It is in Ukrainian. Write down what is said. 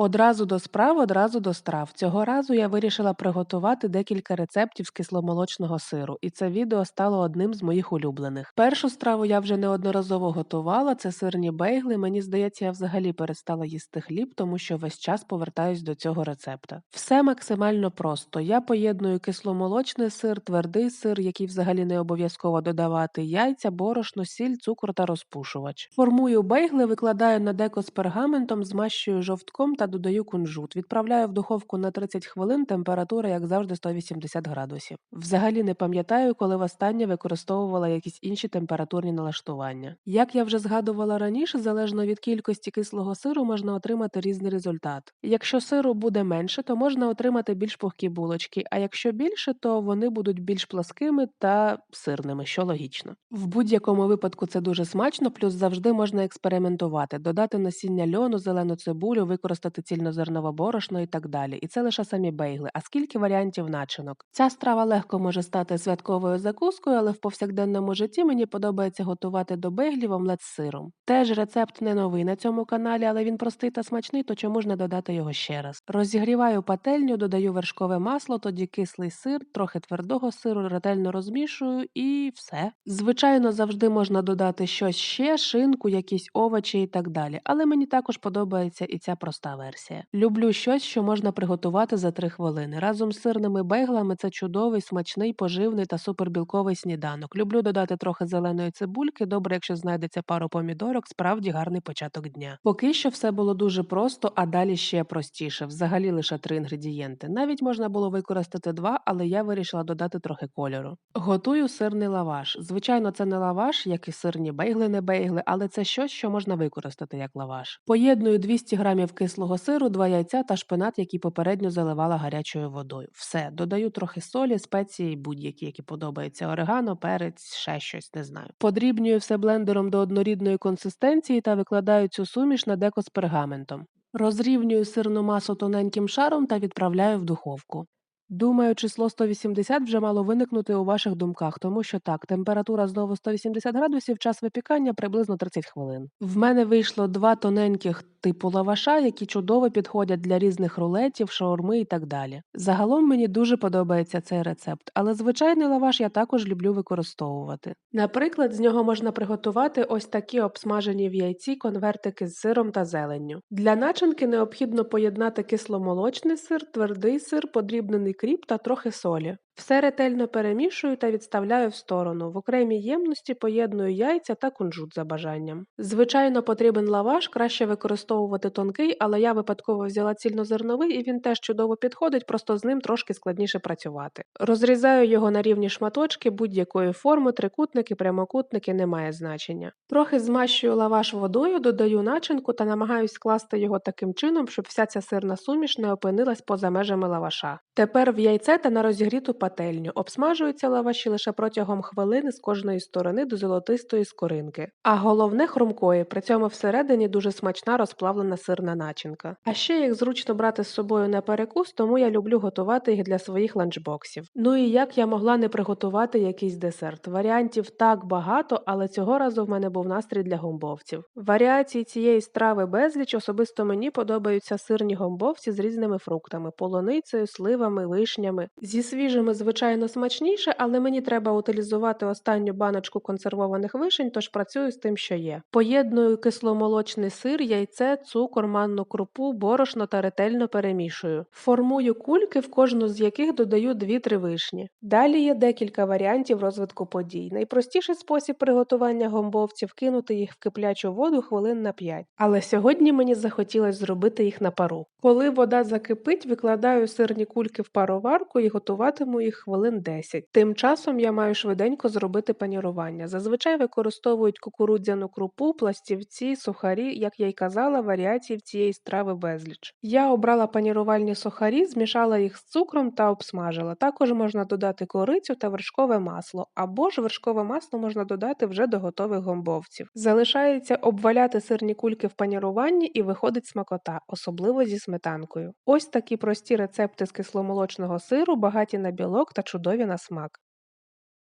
Одразу до справ, одразу до страв. Цього разу я вирішила приготувати декілька рецептів з кисломолочного сиру, і це відео стало одним з моїх улюблених. Першу страву я вже неодноразово готувала. Це сирні бейгли. Мені здається, я взагалі перестала їсти хліб, тому що весь час повертаюсь до цього рецепта. Все максимально просто. Я поєдную кисломолочний сир, твердий сир, який взагалі не обов'язково додавати, яйця, борошно, сіль, цукор та розпушувач. Формую бейгли, викладаю на деко з пергаментом, змащую жовтком та додаю кунжут. Відправляю в духовку на 30 хвилин, температура, як завжди, 180 градусів. Взагалі не пам'ятаю, коли востаннє використовувала якісь інші температурні налаштування. Як я вже згадувала раніше, залежно від кількості кислого сиру можна отримати різний результат. Якщо сиру буде менше, то можна отримати більш пухкі булочки, а якщо більше, то вони будуть більш пласкими та сирними, що логічно. В будь-якому випадку це дуже смачно, плюс завжди можна експериментувати, додати насіння льону, зелену цибулю, використати цільнозернове борошно і так далі. І це лише самі бейгли. А скільки варіантів начинок? Ця страва легко може стати святковою закускою, але в повсякденному житті мені подобається готувати до бейглів омлет з сиром. Теж рецепт не новий на цьому каналі, але він простий та смачний, то чому ж не додати його ще раз? Розігріваю пательню, додаю вершкове масло, тоді кислий сир, трохи твердого сиру, ретельно розмішую і все. Звичайно, завжди можна додати щось ще, шинку, якісь овочі і так далі. Але мені також подобається і ця проста версія. Люблю щось, що можна приготувати за 3 хвилини. Разом з сирними бейглами це чудовий, смачний, поживний та супербілковий сніданок. Люблю додати трохи зеленої цибульки. Добре, якщо знайдеться пару помідорок, справді гарний початок дня. Поки що все було дуже просто, а далі ще простіше. Взагалі лише три інгредієнти. Навіть можна було використати два, але я вирішила додати трохи кольору. Готую сирний лаваш. Звичайно, це не лаваш, як і сирні бейгли, не бейгли, але це щось, що можна використати як лаваш. Поєдную 200 грамів кислого сиру, два яйця та шпинат, який попередньо заливала гарячою водою. Все, додаю трохи солі, спеції, будь-які, які подобаються. Орегано, перець, ще щось, не знаю. Подрібнюю все блендером до однорідної консистенції та викладаю цю суміш на деко з пергаментом. Розрівнюю сирну масу тоненьким шаром та відправляю в духовку. Думаю, число 180 вже мало виникнути у ваших думках, тому що так, температура знову 180 градусів, час випікання приблизно 30 хвилин. В мене вийшло два тоненьких типу лаваша, які чудово підходять для різних рулетів, шаурми і так далі. Загалом мені дуже подобається цей рецепт, але звичайний лаваш я також люблю використовувати. Наприклад, з нього можна приготувати ось такі обсмажені в яйці конвертики з сиром та зеленню. Для начинки необхідно поєднати кисломолочний сир, твердий сир, подрібнений кріп та трохи солі. Все ретельно перемішую та відставляю в сторону. В окремій ємності поєдную яйця та кунжут за бажанням. Звичайно, потрібен лаваш, краще використовувати тонкий, але я випадково взяла цільнозерновий і він теж чудово підходить, просто з ним трошки складніше працювати. Розрізаю його на рівні шматочки будь-якої форми, трикутники, прямокутники немає значення. Трохи змащую лаваш водою, додаю начинку та намагаюсь скласти його таким чином, щоб вся ця сирна суміш не опинилась поза межами лаваша. Тепер в яйце та на розігріту пательню. Обсмажуються лаваші лише протягом хвилини з кожної сторони до золотистої скоринки. А головне хрумкої, при цьому всередині дуже смачна розплавлена сирна начинка. А ще їх зручно брати з собою на перекус, тому я люблю готувати їх для своїх ланчбоксів. Ну і як я могла не приготувати якийсь десерт. Варіантів так багато, але цього разу в мене був настрій для гомбовців. Варіації цієї страви безліч особисто мені подобаються сирні гомбовці з різними фруктами, полуницею, сливами, вишнями, зі свіжими звичайно, смачніше, але мені треба утилізувати останню баночку консервованих вишень, тож працюю з тим, що є. Поєдную кисломолочний сир, яйце, цукор, манну крупу, борошно та ретельно перемішую. Формую кульки, в кожну з яких додаю 2-3 вишні. Далі є декілька варіантів розвитку подій. Найпростіший спосіб приготування гомбовців кинути їх в киплячу воду хвилин на 5. Але сьогодні мені захотілося зробити їх на пару. Коли вода закипить, викладаю сирні кульки в пароварку і готуватиму їх хвилин 10. Тим часом я маю швиденько зробити панірування. Зазвичай використовують кукурудзяну крупу, пластівці, сухарі, як я й казала, варіацій цієї страви безліч. Я обрала панірувальні сухарі, змішала їх з цукром та обсмажила. Також можна додати корицю та вершкове масло, або ж вершкове масло можна додати вже до готових гомбовців. Залишається обваляти сирні кульки в паніруванні і виходить смакота, особливо зі сметанкою. Ось такі прості рецепти з кисломолочного сиру, багаті на білок та чудові на смак.